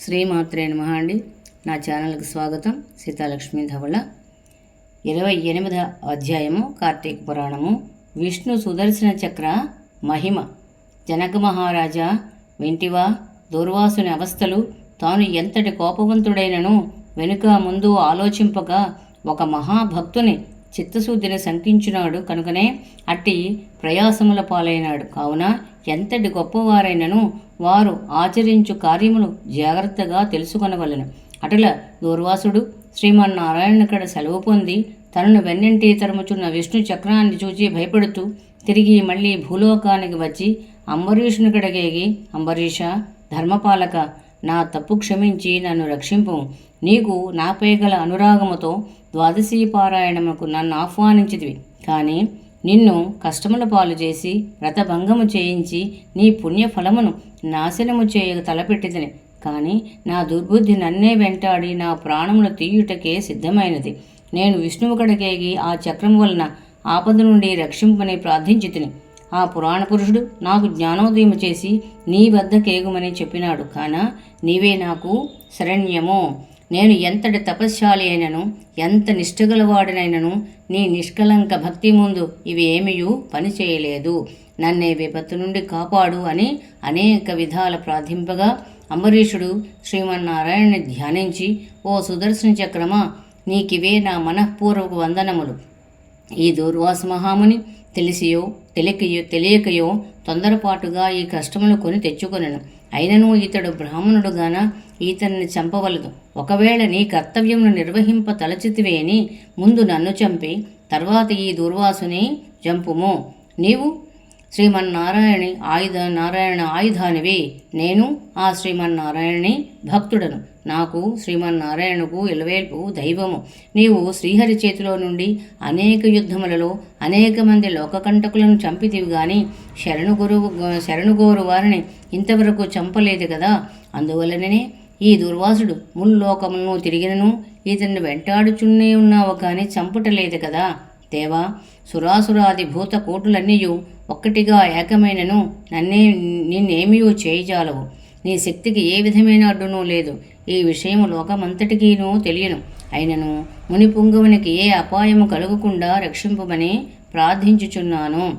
శ్రీమాత్రే నమ అండి. నా ఛానల్కి స్వాగతం. సీతాలక్ష్మి ధవళ. ఇరవై ఎనిమిద అధ్యాయము కార్తీక పురాణము. విష్ణు సుదర్శన చక్ర మహిమ. జనక మహారాజా వింటివా దుర్వాసుని అవస్థలు తాను ఎంతటి కోపవంతుడైనను వెనుక ముందు ఆలోచింపక ఒక మహాభక్తుని చిత్తశుద్ధిని శంకించినాడు. కనుకనే అట్టి ప్రయాసముల పాలైనాడు. కావున ఎంతటి గొప్పవారైనను వారు ఆచరించు కార్యములు జాగ్రత్తగా తెలుసుకొనవలెను. అటుల దూర్వాసుడు శ్రీమన్నారాయణుకడ సెలవు పొంది తనను వెన్నంటి తరుముచున్న విష్ణు చక్రాన్ని చూచి భయపడుతూ తిరిగి మళ్ళీ భూలోకానికి వచ్చి అంబరీషునికడగేగి అంబరీష ధర్మపాలక నా తప్పు క్షమించి నన్ను రక్షింపు. నీకు నాపై గల అనురాగముతో ద్వాదశీ పారాయణముకు నన్ను ఆహ్వానించితివి. కానీ నిన్ను కష్టముల పాలు చేసి వ్రతభంగము చేయించి నీ పుణ్యఫలమును నాశనము చేయక తలపెట్టిదని కానీ నా దుర్బుద్ధి నన్నే వెంటాడి నా ప్రాణములు తీయుటకే సిద్ధమైనది. నేను విష్ణువు కడకేగి ఆ చక్రం వలన ఆపద నుండి రక్షింపని ప్రార్థించితిని. ఆ పురాణ పురుషుడు నాకు జ్ఞానోదయం చేసి నీ వద్ద కేగుమని చెప్పినాడు. కాన నీవే నాకు శరణ్యము. నేను ఎంతటి తపశ్శాలి అయినను ఎంత నిష్ఠగలవాడినైనను నీ నిష్కలంక భక్తి ముందు ఇవి ఏమీయూ పనిచేయలేదు నన్నే విపత్తు నుండి కాపాడు అని అనేక విధాల ప్రార్థింపగా అంబరీషుడు శ్రీమన్నారాయణని ధ్యానించి ఓ సుదర్శన చక్రమా నీకివే నా మనఃపూర్వక వందనములు. ఈ దూర్వాస మహాముని తెలిసియో తెలియకయో తెలియకయో తొందరపాటుగా ఈ కష్టములు కొని తెచ్చుకొనను. అయినను ఇతడు బ్రాహ్మణుడుగాన ఈతన్ని చంపవలదు. ఒకవేళ నీ కర్తవ్యమును నిర్వహింప తలచితివేని ముందు నన్ను చంపి తర్వాత ఈ దుర్వాసుని చంపుము నీవు శ్రీమన్నారాయణి ఆయుధ నారాయణ ఆయుధానివి. నేను ఆ శ్రీమన్నారాయణి భక్తుడను. నాకు శ్రీమన్నారాయణకు ఇలవేల్పు దైవము. నీవు శ్రీహరి చేతిలో నుండి అనేక యుద్ధములలో అనేక మంది లోకకంటకులను చంపితివి గాని శరణు గురువు శరణుగోరు వారిని ఇంతవరకు చంపలేదు కదా. అందువలననే ఈ దుర్వాసుడు ముల్లోకములను తిరిగినను ఇతన్ని వెంటాడుచున్నే ఉన్నావు కానీ చంపుటలేదు కదా. దేవా సురాసురాది భూత కోటులన్నీయు ఒక్కటిగా ఏకమైనను నన్నే నిన్నేమీ చేయజాలవు. నీ శక్తికి ఏ విధమైన అడ్డునూ లేదు. ఈ విషయం లోకమంతటికీనూ తెలియను. అయినను మునిపుంగవునికి ఏ అపాయము కలుగకుండా రక్షింపమని ప్రార్థించుచున్నాను.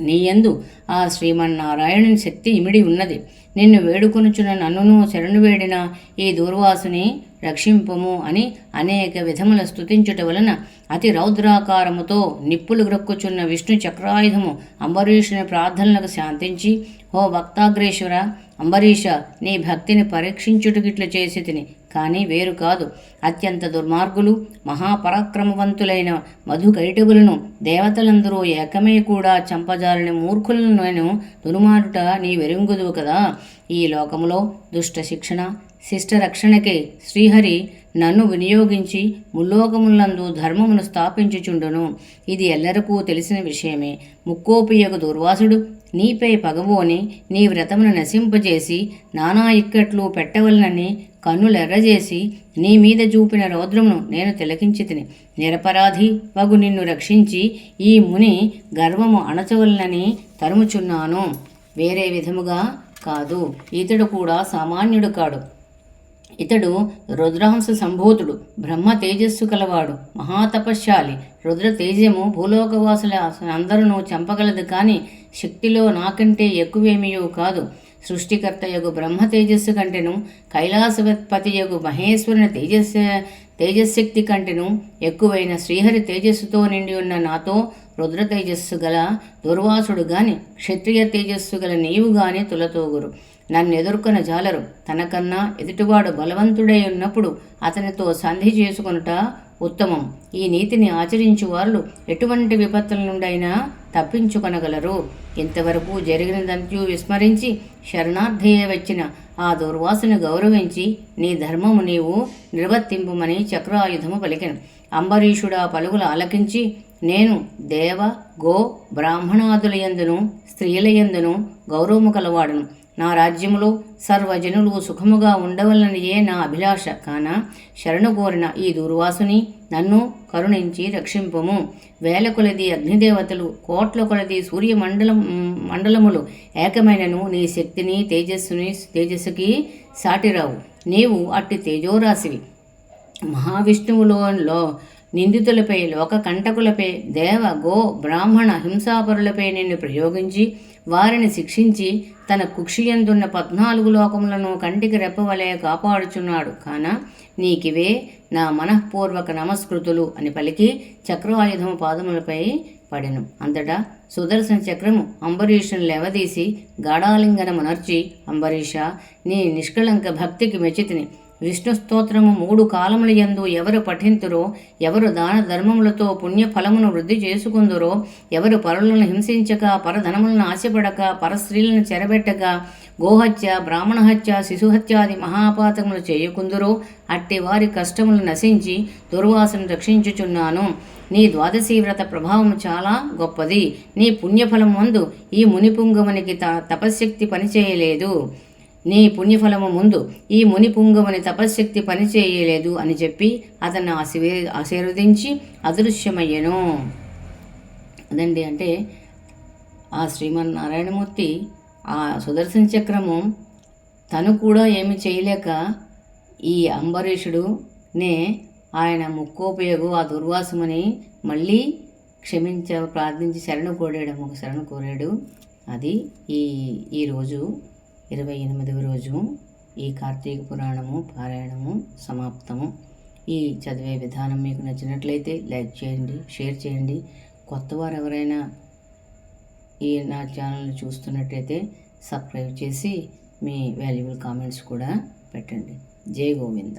నీయందు ఆ శ్రీమన్నారాయణుని శక్తి ఇమిడి ఉన్నది. నిన్ను వేడుకొనుచున్న నన్నును శరణు వేడిన ఈ దూర్వాసుని రక్షింపము అని అనేక విధముల స్థుతించుట వలన అతి రౌద్రాకారముతో నిప్పులు గ్రక్కుచున్న విష్ణు చక్రాయుధము అంబరీషుని ప్రార్థనలకు శాంతించి ఓ భక్తాగ్రేశ్వర అంబరీష నీ భక్తిని పరీక్షించుటకిట్లు చేసి తిని కానీ వేరు కాదు. అత్యంత దుర్మార్గులు మహాపరాక్రమవంతులైన మధుకైటగులను దేవతలందరూ ఏకమే కూడా చంపజాలని మూర్ఖులను నేను నీ వెరుంగుదువు కదా. ఈ లోకములో దుష్ట శిక్షణ శిష్ట రక్షణకే శ్రీహరి నన్ను వినియోగించి ముల్లోకములందు ధర్మమును స్థాపించుచుండును. ఇది ఎల్లరికూ తెలిసిన విషయమే. ముక్కోపియకు దుర్వాసుడు నీపై పగబోని నీ వ్రతమును నశింపజేసి నానా ఇక్కట్లు పెట్టవలనని కన్నులెర్రజేసి నీ మీద చూపిన రౌద్రమును నేను తిలకించి తిని. నిరపరాధి వగు నిన్ను రక్షించి ఈ ముని గర్వము అణచవలనని తరుముచున్నాను. వేరే విధముగా కాదు. ఇతడు కూడా సామాన్యుడు కాడు. ఇతడు రుద్రహంస సంభూతుడు. బ్రహ్మ తేజస్సు కలవాడు. మహాతపశ్శాలి రుద్ర తేజము భూలోకవాసుల అందరూ చంపగలదు కానీ శక్తిలో నాకంటే ఎక్కువేమీయో కాదు. సృష్టికర్త యగు బ్రహ్మ తేజస్సు కంటేను కైలాసపతి యగు మహేశ్వరుని తేజస్సు తేజశక్తి కంటేను ఎక్కువైన శ్రీహరి తేజస్సుతో నిండి ఉన్న నాతో రుద్ర తేజస్సు గల దుర్వాసుడు గాని క్షత్రియ తేజస్సు గల నీవు గాని తులతోగురు. నన్ను ఎదుర్కొన జాలరు. తనకన్నా ఎదుటివాడు బలవంతుడై ఉన్నప్పుడు అతనితో సంధి చేసుకొనుట ఉత్తమం. ఈ నీతిని ఆచరించు వాళ్ళు ఎటువంటి విపత్తుల నుండైనా తప్పించుకొనగలరు. ఇంతవరకు జరిగినదంతయు విస్మరించి శరణార్థయ్య వచ్చిన ఆ దుర్వాసుని గౌరవించి నీ ధర్మము నీవు నిర్వర్తింపుమని చక్రాయుధము పలికెను. అంబరీషుడా పలుగులు ఆలకించి నేను దేవ గో బ్రాహ్మణాదుల స్త్రీలయందును స్త్రీల యందును గౌరవము కలవాడును. నా రాజ్యములో సర్వజనులు సుఖముగా ఉండవలనయే నా అభిలాష. కాన శరణు కోరిన ఈ దుర్వాసుని నన్ను కరుణించి రక్షింపము. వేల కొలది అగ్నిదేవతలు కోట్ల కొలది సూర్యమండలం మండలములు ఏకమైనను నీ శక్తిని తేజస్సుని తేజస్సుకి సాటిరావు. నీవు అట్టి తేజోరాశివి. మహావిష్ణువులో నిందితులపై లోక కంటకులపై దేవ గో బ్రాహ్మణ హింసాపరులపై నిన్ను ప్రయోగించి వారిని శిక్షించి తన కుక్షియందున్న పద్నాలుగు లోకములను కంటికి రెప్పవలే కాపాడుచున్నాడు. కాన నీకివే నా మనఃపూర్వక నమస్కృతులు అని పలికి చక్రాయుధము పాదములపై పడెను. అంతటా సుదర్శన చక్రము అంబరీషుని లేవదీసి గాఢాలింగనమునర్చి అంబరీష నీ నిష్కళంక భక్తికి మెచ్చితిని. విష్ణు స్తోత్రము మూడు కాలముల యందు ఎవరు పఠింతురో ఎవరు దాన ధర్మములతో పుణ్యఫలమును వృద్ధి చేసుకుందురో ఎవరు పరులను హింసించక పరధనములను ఆశపడక పరస్త్రీలను చెరబెట్టక గోహత్య బ్రాహ్మణ హత్య శిశుహత్యాది మహాపాతములు చేయకుందురో అట్టి వారి కష్టములు నశించి దుర్వాసను రక్షించుచున్నాను. నీ ద్వాదశీ వ్రత ప్రభావం చాలా గొప్పది. నీ పుణ్యఫలం ముందు ఈ మునిపుంగమునికి త తపశ్శక్తి పనిచేయలేదు. నీ పుణ్యఫలము ముందు ఈ ముని పుంగవుని తపశ్శక్తి పనిచేయలేదు అని చెప్పి అతన్ని ఆశీర్ ఆశీర్వదించి అదృశ్యమయ్యను. అదండి అంటే ఆ శ్రీమన్నారాయణమూర్తి ఆ సుదర్శన చక్రము తను కూడా ఏమి చేయలేక ఈ అంబరీషుడునే ఆయన ముక్కోపయోగు ఆ దుర్వాసముని మళ్ళీ క్షమించ ప్రార్థించి శరణు కోరాడు ఒక శరణు కోరాడు. అది ఈ ఈరోజు ఇరవై ఎనిమిదవ రోజు ఈ కార్తీక పురాణము పారాయణము సమాప్తము. ఈ చదివే విధానం మీకు నచ్చినట్లయితే లైక్ చేయండి షేర్ చేయండి. కొత్త వారు ఎవరైనా ఈ నా ఛానల్ని చూస్తున్నట్టయితే సబ్స్క్రైబ్ చేసి మీ వాల్యుబుల్ కామెంట్స్ కూడా పెట్టండి. జై గోవింద.